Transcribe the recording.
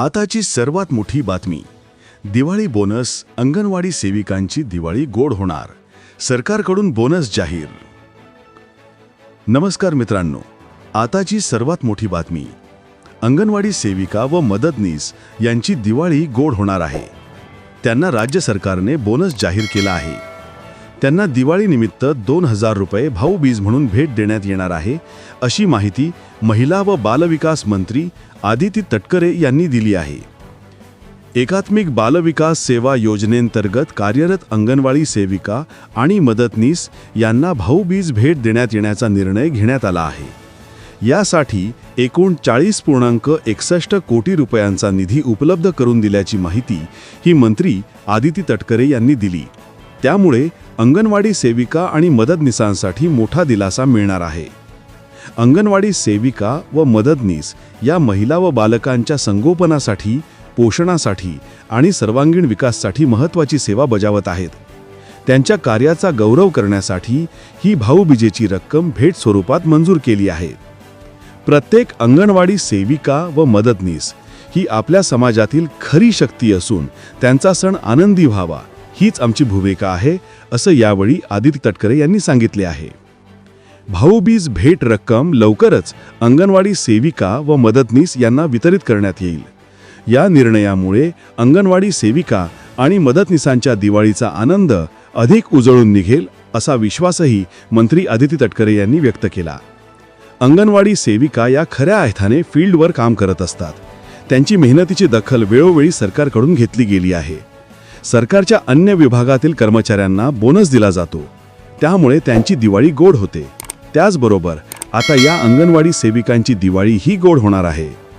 आताची सर्वात मोठी बातमी. दिवाळी बोनस अंगणवाडी सेविकांची दिवाळी गोड होणार. सरकारकडून बोनस जाहीर. नमस्कार मित्रांनो आताची सर्वात मोठी बातमी. अंगणवाडी सेविका व मदतनीस यांची दिवाळी गोड होणार आहे. त्यांना राज्य सरकारने बोनस जाहीर केला आहे. त्यांना दिवाळीनिमित्त दोन हजार रुपये भाऊबीज म्हणून भेट देण्यात येणार आहे अशी माहिती महिला व बालविकास मंत्री आदिती तटकरे यांनी दिली आहे. एकात्मिक बालविकास सेवा योजनेंतर्गत कार्यरत अंगणवाडी सेविका आणि मदतनीस यांना भाऊबीज भेट देण्यात येण्याचा निर्णय घेण्यात आला आहे. यासाठी एकूण चाळीस पूर्णांक एकसष्ट कोटी रुपयांचा निधी उपलब्ध करून दिल्याची माहिती ही मंत्री आदिती तटकरे यांनी दिली. त्यामुळे अंगणवाडी सेविका आणि मदतनीसांसाठी मोठा दिलासा मिळणार आहे. अंगणवाडी सेविका व मदतनीस या महिला व बालकांच्या संगोपनासाठी पोषणासाठी आणि सर्वांगीण विकाससाठी महत्त्वाची सेवा बजावत आहेत. त्यांच्या कार्याचा गौरव करण्यासाठी ही भाऊबीजेची रक्कम भेट स्वरूपात मंजूर केली आहे. प्रत्येक अंगणवाडी सेविका व मदतनीस ही आपल्या समाजातील खरी शक्ती असून त्यांचा सण आनंदी व्हावा. हीच आमची भूमिका आहे असं यावेळी आदित्य तटकरे यांनी सांगितले आहे. भाऊबीज भेट रक्कम लवकरच अंगणवाडी सेविका व मदतनीस यांना वितरित करण्यात येईल. या निर्णयामुळे अंगणवाडी सेविका आणि मदतनीसांच्या दिवाळीचा आनंद अधिक उजळून निघेल असा विश्वासही मंत्री आदिती तटकरे यांनी व्यक्त केला. अंगणवाडी सेविका या खऱ्या अर्थाने फील्डवर काम करत असतात. त्यांची मेहनतीची दखल वेळोवेळी सरकारकडून घेतली गेली आहे. सरकारच्या अन्य विभागातील कर्मचाऱ्यांना बोनस दिला जातो. त्यामुळे त्यांची दिवाळी गोड होते. त्याचबरोबर आता या अंगणवाडी सेविकांची दिवाळी ही गोड होणार आहे.